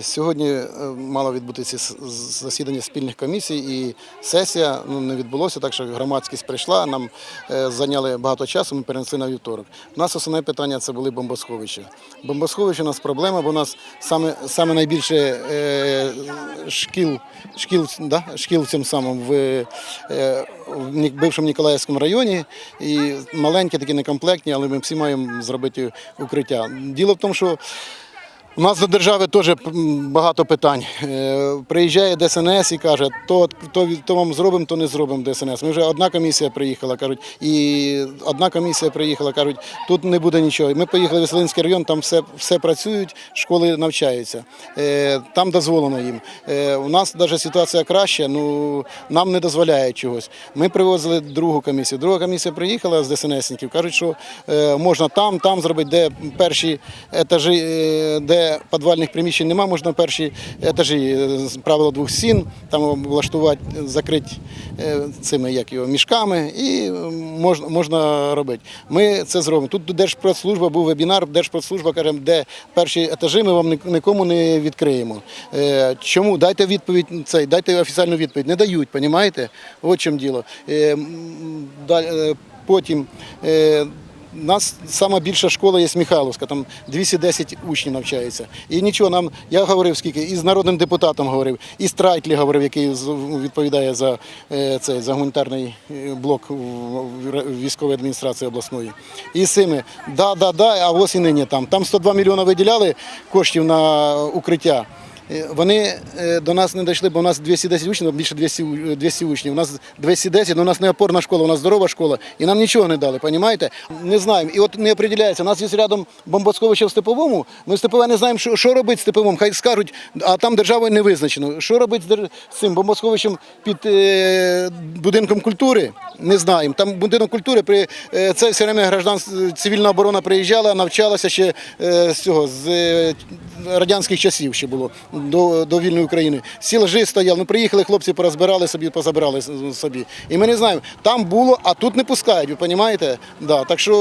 Сьогодні е, мало відбутися засідання спільних комісій і сесія ну, не відбулося, так що громадськість прийшла, нам е, зайняли багато часу, ми перенесли на вівторок. У нас основне питання це були бомбосховища. Бомбосховище у нас проблема, бо у нас саме, саме найбільше е, шкіл, шкіл, да, шкіл в цьому самому в, е, в бившому Ніколаївському районі. І маленькі, такі некомплектні, але ми всі маємо зробити укриття. Діло в тому, що у нас до держави теж багато питань. Е, Приїжджає ДСНС і каже, то, то, то вам зробимо, то не зробимо ДСНС. Ми вже одна комісія приїхала, кажуть, і одна комісія приїхала, кажуть, тут не буде нічого. Ми поїхали в Веселинський район, там все, все працюють, школи навчаються. Е, Там дозволено їм. Е, У нас навіть ситуація краща, ну нам не дозволяє чогось. Ми привозили другу комісію. Друга комісія приїхала з ДСНСників, кажуть, що можна там, там зробити, де перші етажі, е, де підвальних приміщень немає, можна перші етажі е, з правила двох стін, там влаштувати, закрити е, цими як його, мішками і е, можна, можна робити. Ми це зробимо. Тут Держпродслужба був вебінар, Держпродслужба каже, де перші етажі ми вам нікому не відкриємо. Чому? Дайте відповідь цей, дайте офіційну відповідь. Не дають, розумієте? От чому діло. Потім. У нас сама більша школа є Михайловська, там 210 учнів навчається. І нічого, нам я говорив скільки, і з народним депутатом говорив, і з Трайтлі говорив, який відповідає за е, цей за гуманітарний е, блок в- в в військовій адміністрації обласної. І з цими, да, да, да, а ось і нині там. Там 102 мільйони виділяли коштів на укриття. Е, Вони е, до нас не дійшли, бо у нас 210 учнів, більше 200, у- 200 учнів. У нас 210, але у нас не опорна школа, у нас здорова школа, і нам нічого не дали, розумієте? Не знаємо. І от не определяється. У нас є рядом бомбосховище в Степовому, ми Степове не знаємо, що, що робити з Степовим. Хай скажуть, а там державою не визначено. Що робити з цим бомбосховищем під е, будинком культури? Не знаємо. Там будинок культури при е, це все время граждан цивільна оборона приїжджала, навчалася ще е, з цього з е, радянських часів ще було до, до вільної України. Сіли стояли, ну приїхали хлопці, порозбирали собі, позабирали собі. І ми не знаємо, там було, а тут не пускають, ви розумієте? Да, так що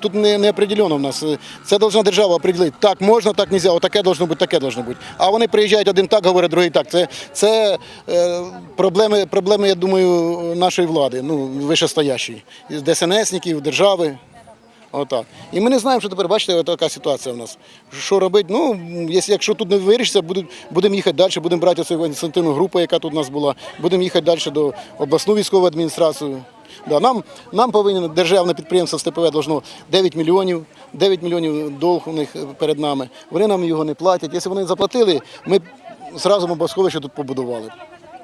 тут не, не определено в нас. Це должна держава определити. Так можна, так не можна, отаке должно бути, таке должно бути. А вони приїжджають, один так говорить, другий так. Це, це е, проблеми, проблеми, я думаю, нашої влади, ну, вищестоящої. ДСНСників, держави. Отак. І ми не знаємо, що тепер, бачите, така ситуація в нас. Що робити? Ну, якщо, тут не вирішиться, будемо їхати далі, будемо брати цю ініціативну групу, яка тут у нас була, будемо їхати далі до обласну військову адміністрацію. Да, нам, нам повинен державне підприємство СТПВ должно 9 мільйонів, 9 мільйонів долг у них перед нами. Вони нам його не платять. Якщо вони заплатили, ми зразу бомбосховище тут побудували.